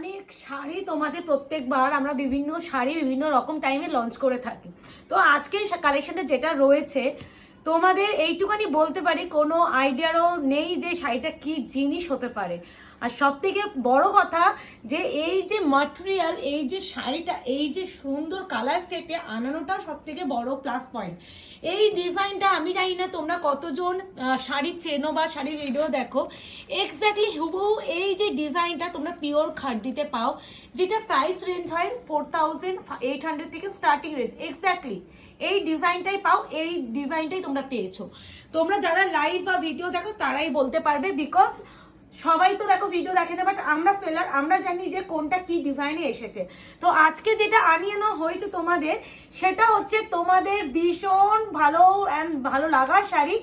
অনেক শাড়ি তোমাদের প্রত্যেকবার আমরা বিভিন্ন শাড়ি বিভিন্ন রকম টাইমে লঞ্চ করে থাকি। তো আজকে কালেকশনটা যেটা রয়েছে, তোমাদের এইটুখানি বলতে পারি, কোনো আইডিয়ারও নেই যে শাড়িটা কি জিনিস হতে পারে। আর সব থেকে বড় কথা যে এই যে মাটেরিয়াল এই যে শাড়িটা এই যে সুন্দর কালার সেটে আনানোটা সব থেকে বড় প্লাস পয়েন্ট এই ডিজাইনটা আমি জানি না তোমরা কতজন আহ, শাড়ি চেনো বা শাড়ির ভিডিও দেখো। এক্স্যাক্টলি হুবহু এই যে ডিজাইনটা তোমরা পিওর খাড্ডিতে পাও যেটা প্রাইস রেঞ্জ হয় ফোর থাউজেন্ড এইট হান্ড্রেড থেকে স্টার্টিং রেঞ্জ এক্স্যাক্টলি এই ডিজাইনটাই পাও এই ডিজাইনটাই তোমরা পেয়েছ। তোমরা যারা লাইভ বা ভিডিও দেখো তারাই বলতে পারবে বিকজ সবাই তো দেখো ভিডিও দেখে না বাট আমরা সেলার আমরা জানি যে কোনটা কি ডিজাইনে এসেছে। তো আজকে যেটা আনিয়ে নেওয়া হয়েছে তোমাদের, সেটা হচ্ছে তোমাদের ভীষণ ভালো অ্যান্ড ভালো লাগার শাড়ি,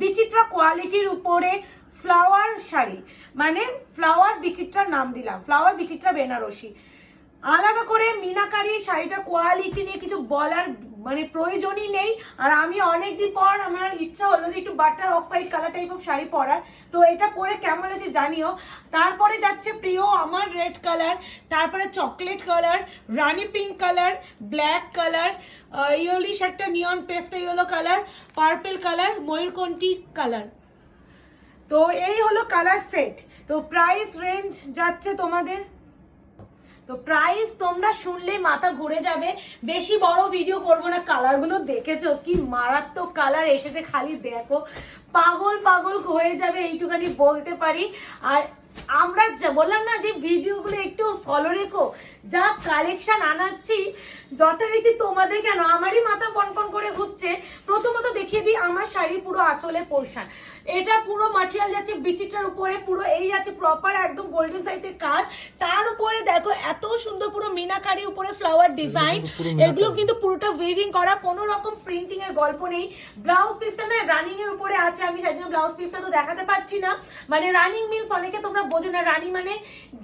বিচিত্র কোয়ালিটির উপরে ফ্লাওয়ার শাড়ি। মানে ফ্লাওয়ার বিচিত্রার নাম দিলাম ফ্লাওয়ার বিচিত্রা বেনারসি। আলাদা করে মিনাকারি, শাড়িটার কোয়ালিটি নিয়ে কিছু বলার মানে প্রয়োজনই নেই। আর আমি অনেকদিন পর আমার ইচ্ছা হলো যে একটু butter off white colour type of sari পরার। তো এটা পরে কেমন আছে জানিও। তারপরে যাচ্ছে প্রিয় আমার রেড কালার তারপরে chocolate colour rani pink colour black colour yellowish একটা neon paste yellow colour purple colour ময়ূরকণ্ঠী colour তো এই হলো কালার সেট তো প্রাইস রেঞ্জ যাচ্ছে তোমাদের তো প্রাইস তোমরা শুনলে মাথা ঘুরে যাবে। বেশি বড় ভিডিও করব না কালারগুলো দেখেছ? কি মারাত্মক কালার এসেছে খালি দেখো। পাগল পাগল হয়ে যাবে, এইটুখানি বলতে পারি। আর আমরা যা- বললাম না যে ভিডিওগুলো একটু ফলো রেখো যা কালেকশন আনাচ্ছি যথারীতি তোমাদের কেন? আমারই মাথা কনকন করে ঘুরছে। প্রথমত দেখিয়ে দিই আমার শাড়ির পুরো আঁচলে পোর্শন এটা পুরো মাটেরিয়াল যাচ্ছে বিচিটার উপরে পুরো এই যাচ্ছে প্রপার একদম গোল্ডেন সাইজের কাজ। তার উপরে দেখো এত সুন্দর পুরো মিনাকারি উপরে ফ্লাওয়ার ডিজাইন এগুলো কিন্তু পুরোটা উইভিং করা কোনো রকম প্রিন্টিং এর গল্প নেই। ব্লাউজ পিসটা না রানিং এর উপরে আছে আমি সেই জন্য ব্লাউজ পিসটা তো দেখাতে পারছি না। মানে রানিং মিন্স অনেকে তোমরা বোঝো না রানি মানে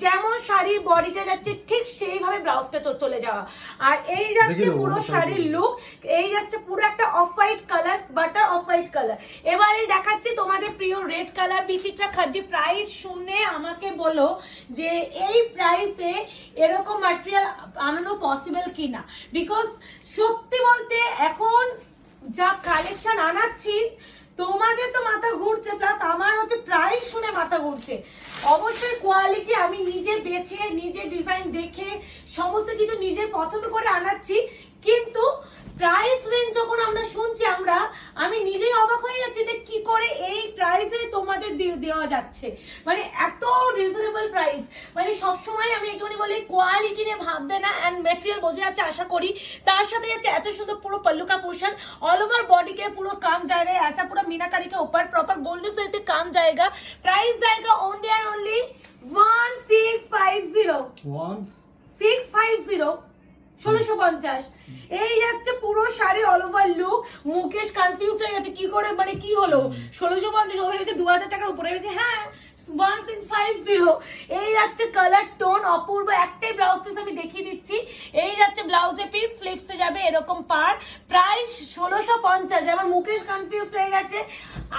যেমন শাড়ির বডিটা যাচ্ছে ঠিক সেইভাবে ব্লাউজটা চলে যাওয়া। আর এই যাচ্ছে পুরো শাড়ির লুক এই যাচ্ছে পুরো একটা off white colour butter off white colour এবারে দেখাচ্ছি তোমাদের প্রিয় red colour Bichitra khadi price শুনে আমাকে বলো যে এই প্রাইসে এরকম ম্যাটেরিয়াল আনানো পসিবল কিনা। বিকজ সত্যি বলতে এখন যা কালেকশন আনাচ্ছি তোমাদের তো মাথা ঘুরছে প্লাস আমার হচ্ছে প্রাইস শুনে মাথা ঘুরছে। অবশ্যই কোয়ালিটি আমি নিজে বেছে, নিজে ডিজাইন দেখে, সমস্ত কিছু নিজে পছন্দ করে আনাচ্ছি, কিন্তু প্রাইস রেঞ্জ যখন আমরা শুনছি আমরা, আমি নিজেই অবাক হয়ে যাচ্ছি যে কি করে এই প্রাইসে তোমাদের দেওয়া যাচ্ছে। মানে এত রিজনেবল প্রাইস মানে সবসময় আমি একটুখানি বলি কোয়ালিটি নিয়ে ভাববে না মেটেরিয়াল বোঝা যাচ্ছে আশা করি তার সাথে যাচ্ছে এত সুন্দর পুরো पल्लू का पोर्शन ऑल ओवर बॉडी के पूरा काम जाएगा ऐसा पूरा मीनाकारी के ऊपर प्रॉपर गोल्डन से इतने काम जाएगा प्राइस जाएगा only and only one six five zero one six five zero ষোলোশো পঞ্চাশ এই যাচ্ছে পুরো sari all over look Mukesh confuse হয়ে গেছে কি করে মানে কি হলো ষোলোশো পঞ্চাশ ও ভেবেছে দু হাজার টাকার উপরে ভেবেছে হ্যাঁ ওয়ান সিক্স ফাইভ জিরো এই যাচ্ছে কালার টোন অপূর্ব। একটাই ব্লাউজ পিস আমি দেখিয়ে দিচ্ছি। এই যাচ্ছে ব্লাউজে পিস স্লিপসে যাবে এরকম পার। প্রাইস ষোলোশো পঞ্চাশ। আমার মুকেশ কনফিউজ হয়ে গেছে।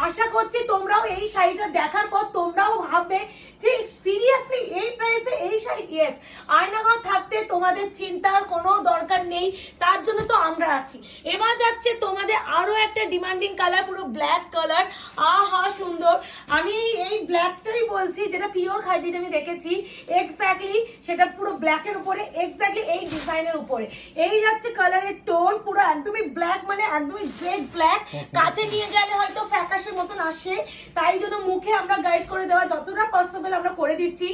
আশা করছি তোমরাও এই শাড়িটা দেখার পর তোমরাও ভাববে যে সিরিয়াসলি এই প্রাইসে এই শাড়ি? ইয়েস আয়নাঘর থাকতে তোমাদের চিন্তার কোনো দরকার নেই তার জন্য তো আমরা আছি। এবার যাচ্ছে তোমাদের আরও একটা ডিমান্ডিং কালার পুরো ব্ল্যাক কালার আহা সুন্দর। আমি এই ব্ল্যাকটাই বলছি যেটা পিওর খাইডিতে আমি দেখেছি। এক্স্যাক্টলি সেটা পুরো ব্ল্যাকের উপরে এক্স্যাক্টলি এই ডিজাইনের উপরে। এই যাচ্ছে কালারের টোন পুরো একদমই ব্ল্যাক মানে একদমই জেড ব্ল্যাক কাছে নিয়ে গেলে হয়তো ফ্যাকাশের মতন আসে। তাই জন্য মুখে আমরা গাইড করে দেওয়া যতটা পসিবল আমরা করে দিচ্ছি।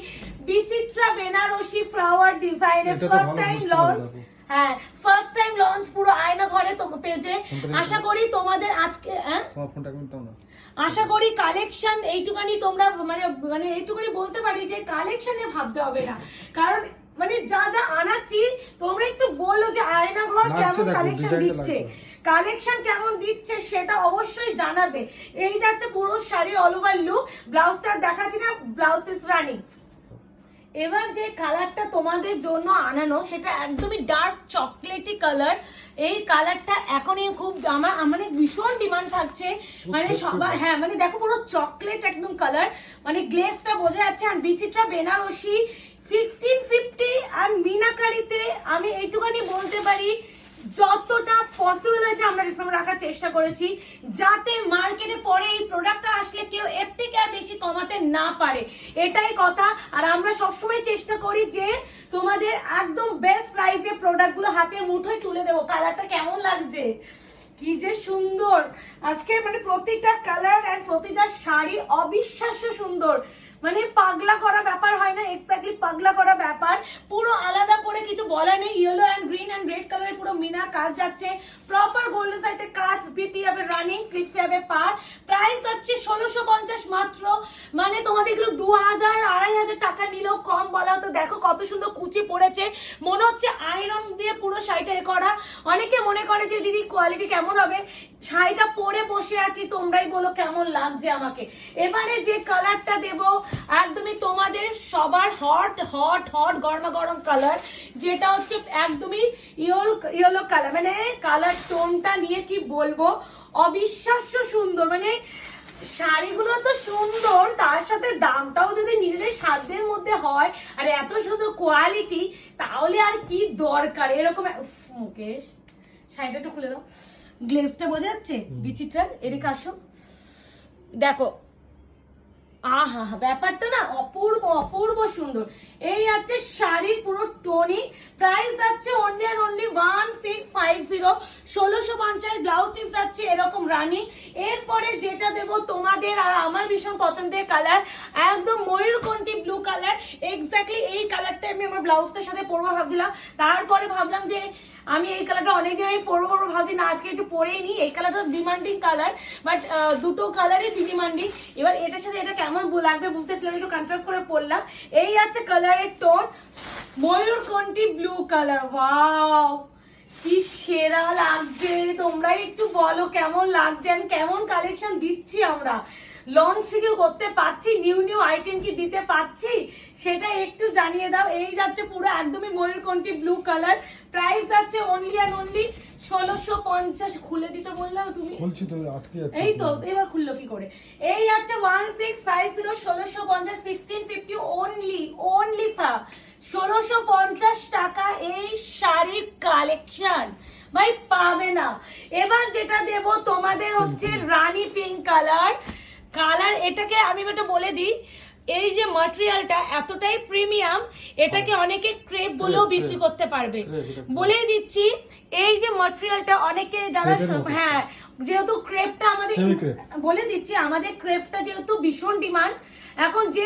বিচিত্রা বেনারসি ফ্লাওয়ার ডিজাইনের এটা ফার্স্ট টাইম লঞ্চ হ্যাঁ ফার্স্ট টাইম লঞ্চ পুরো আয়না ঘরে তোমার পেজে আশা করি তোমাদের আজকে হ্যাঁ? আশা করি কালেকশন এইটুকানি তোমরা মানে মানে এইটুকানি বলতে পারি যে কালেকশনে ভাবতে হবে না। কারণ মানে যা যা আনাচ্ছি তোমরা একটু বলো যে আয়না ঘর কেমন কালেকশন দিচ্ছে? কালেকশন কেমন দিচ্ছে সেটা অবশ্যই জানাবে। এই যাচ্ছে পুরো শাড়ির অল ওভার লুক ব্লাউজটা দেখাচ্ছি না ব্লাউজ ইস রানিং এবার যে কালারটা তোমাদের জন্য আনানো সেটা একদমই ডার্ক চকলেটি কালার এই কালারটা এখনই খুব আমার মানে ভীষণ ডিমান্ড থাকছে। মানে সবার হ্যাঁ মানে দেখো পুরো চকলেট একদম কালার মানে গ্লেজটা বোঝা যাচ্ছে আর বিচিত্রা বেনারসি সিক্সটিন ফিফটি আর মিনাকারিতে আমি এইটুখানি বলতে পারি, যতটা পসিবল হয়েছে আমরা ডিসকাউন্ট রাখার চেষ্টা করেছি, যাতে মার্কেটে পরে এই প্রোডাক্টটা আসলে কেউ এর থেকে আর বেশি কমাতে না পারে। এটাই কথা। আর আমরা সবসময় চেষ্টা করি যে তোমাদের একদম বেস্ট প্রাইসে প্রোডাক্টগুলো হাতে মুঠোয় তুলে দেবো। কালারটা কেমন লাগছে? কি যে সুন্দর। আজকে মানে প্রতিটা কালার এন্ড প্রতিটা শাড়ি অবিশ্বাস্য সুন্দর। মানে পাগলা করা ব্যাপার হয় না এক্স্যাক্টলি পাগলা করা ব্যাপার পুরো বলা নেই yellow and green and red কালারের পুরো মিনার কাজ যাচ্ছে। প্রপার গোল্ডেন সাইডে কাজ বিপি হবে রানিং স্লিপস হবে পার। প্রাইস যাচ্ছে ষোলোশো পঞ্চাশ মাত্র। মানে তোমাদের এগুলো দু হাজার, আড়াই হাজার টাকা নিলেও কম বলা হতো দেখো কত সুন্দর কুচি পড়েছে। মনে হচ্ছে আয়রন দিয়ে পুরো শাড়িটা এ করা। অনেকে মনে করে যে, দিদি কোয়ালিটি কেমন হবে? শাড়িটা পরে বসে আছি, তোমরাই বলো কেমন লাগছে আমাকে। এবারে যে কালারটা দেব, একদমই তোমাদের সবার হট হট হট গরমা গরম কালার যেটা হচ্ছে একদমই ইয়েলো ইয়েলো কালার মানে কালার টোনটা নিয়ে কি বলব? অবিশ্বাস্য সুন্দর মানে শাড়িগুলো তো সুন্দর তার সাথে দামটাও যদি নিজেদের সাধ্যের মধ্যে হয় আর এত সুন্দর কোয়ালিটি তাহলে আর কি দরকার? এরকম মুকেশ শাড়িটা একটু খুলে দাও। গ্লেজটা বোঝা যাচ্ছে? বিচিত্রার? এদিকে আসো। দেখো আহা ব্যাপারটা না অপূর্ব অপূর্ব সুন্দর। এই আছে শাড়ির পুরো টোনি। প্রাইস যাচ্ছে অনলি আর only one six five zero ষোলোশো পঞ্চাশ ব্লাউজ পিস যাচ্ছে এরকম রানি। এরপরে যেটা দেব তোমাদের আর আমার ভীষণ পছন্দের কালার একদম ময়ূরকণ্ঠী ব্লু কালার এক্স্যাক্টলি এই কালারটা আমি আমার ব্লাউজটার সাথে পরবো ভাবছিলাম। তারপরে ভাবলাম যে আমি এই কালারটা অনেকদিন আমি পরবো পরবো ভাবছি, না, আজকে একটু পরেই নিই। এই কালারটা ডিমান্ডিং কালার বাট দুটো কালারই ডিমান্ডিং এবার এটার সাথে এটা কেমন বু- লাগবে বুঝতেছিলাম একটু কন্ট্রাস্ট করে পরলাম এই আছে কালারের টোন ময়ূরকণ্ঠী ব্লু কালার ওয়াও কি সেরা লাগছে তোমরা একটু বলো, কেমন লাগছে কেমন কালেকশন দিচ্ছি আমরা? লঞ্চ কি করতে পাচ্ছি নিউ নিউ আইটেম কি দিতে পাচ্ছি সেটা একটু জানিয়ে দাও। এই যাচ্ছে পুরো একদমই ময়ূরকণ্ঠী ব্লু কালার প্রাইস যাচ্ছে অনলি অ্যান্ড অনলি ষোলোশো পঞ্চাশ খুলে দিতে বললাম তুমি বলছি তো আটকে যাচ্ছে। এই তো এবার খুললো কি করে? এই আছে ওয়ান সিক্স ফাইভ জিরো ষোলোশো পঞ্চাশ সিক্সটিন ফিফটি অনলি অনলি ফা। ষোলোশো পঞ্চাশ টাকা এই শাড়ির কালেকশন ভাই পাবে না। এবার যেটা দেব তোমাদের হচ্ছে রানী পিঙ্ক কালার কালার এটাকে আমি একটা বলে দিই। এই যে মাটেরিয়ালটা এতটাই প্রিমিয়াম এটাকে অনেকে ক্রেপ বলেও বিক্রি করতে পারবে। বলেই দিচ্ছি এই যে মাটেরিয়ালটা অনেকে যারা। হ্যাঁ যেহেতু ক্রেপটা আমাদের বলে দিচ্ছি আমাদের ক্রেপটা যেহেতু ভীষণ ডিমান্ড এখন যে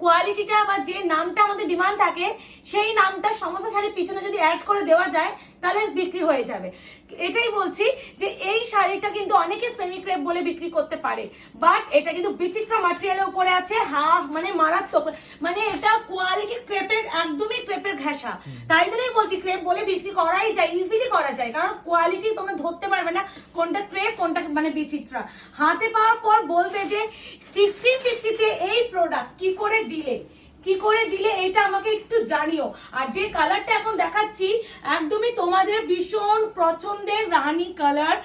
কোয়ালিটিটা বা যে নামটা আমাদের ডিমান্ড থাকে সেই নামটা সমস্ত শাড়ির পিছনে যদি অ্যাড করে দেওয়া যায় তাহলে বিক্রি হয়ে যাবে। এটাই বলছি যে এই শাড়িটা কিন্তু অনেকে সেমি ক্রেপ বলে বিক্রি করতে পারে বাট এটা কিন্তু বিচিত্র ম্যাটেরিয়ালের উপরে আছে হাফ মানে মারাত্মক মানে এটা কোয়ালিটি ক্রেপের একদমই ক্রেপের ঘেঁষা। তাই জন্যই বলছি ক্রেপ বলে বিক্রি করাই যায় ইজিলি করা যায় কারণ কোয়ালিটি তোমরা ধরতে পারবে না কোনটা ক্রেপ কোনটা মানে বিচিত্রা। হাতে পাওয়ার পর বলবে যে সিক্সটিন ফিফটিতে এই প্রোডাক্ট কি করে দিলে? কি করে দিলে? এটা আমাকে একটু জানিও। আর যে কালারটা এখন দেখাচ্ছি একদমই তোমাদের ভীষণ পছন্দের রানী কালার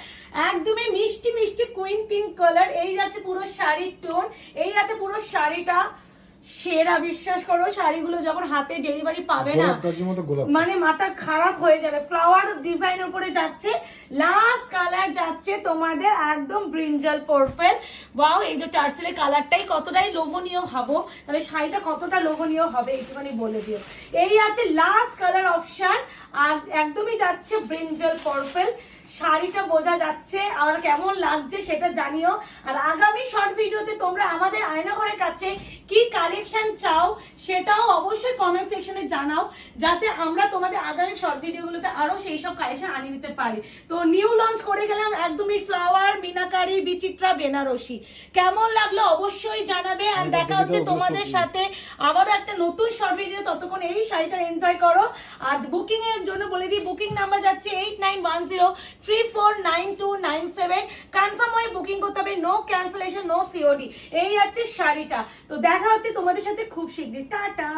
একদমই মিষ্টি মিষ্টি কুইন পিঙ্ক কালার এই যাচ্ছে পুরো শাড়ির টোন এই আছে পুরো শাড়িটা। সেরা বিশ্বাস করো শাড়িগুলো যখন হাতে ডেলিভারি পাবে না মানে মাথা খারাপ হয়ে যাবে। ফ্লাওয়ার ডিজাইন উপরে যাচ্ছে। লাস্ট যাচ্ছে তোমাদের একদম ব্রিঞ্জাল পার্পল ওয়াও এই যে টার্সেলের কালারটাই কতটাই লোভনীয় ভাবো। তাহলে শাড়িটা কতটা লোভনীয় হবে একটুখানি বলে দিও। এই আছে লাস্ট কালার অপশন আর একদমই যাচ্ছে ব্রিঞ্জাল পার্পল শাড়িটা বোঝা যাচ্ছে, আর কেমন লাগছে সেটা জানিও। আর আগামী শর্ট ভিডিওতে তোমরা আমাদের আয়নাঘরের কাছে কি কালেকশন চাও সেটাও অবশ্যই কমেন্ট সেকশনে জানাও, যাতে আমরা তোমাদের আগামী শর্ট ভিডিওগুলোতে আরও সেই সব কালেকশন আনিয়ে দিতে পারি। তো নিউ লঞ্চ করে গেলাম একদমই ফ্লাওয়ার মিনাকারি বিচিত্রা বেনারসি। কেমন লাগল অবশ্যই জানাবে আর দেখা হচ্ছে তোমাদের সাথে। আবারও একটা নতুন শর্ট ভিডিও ততক্ষণ এই শাড়িটা এনজয় করো। আর বুকিং এর জন্য বলে দিই বুকিং নাম্বার যাচ্ছে eight nine one zero three four nine two nine seven confirm হয়ে বুকিং করতে হবে নো ক্যান্সেলেশন নো সিওডি এই হচ্ছে শাড়িটা। তো দেখা হচ্ছে তোমাদের সাথে খুব শীঘ্রই। টাটা!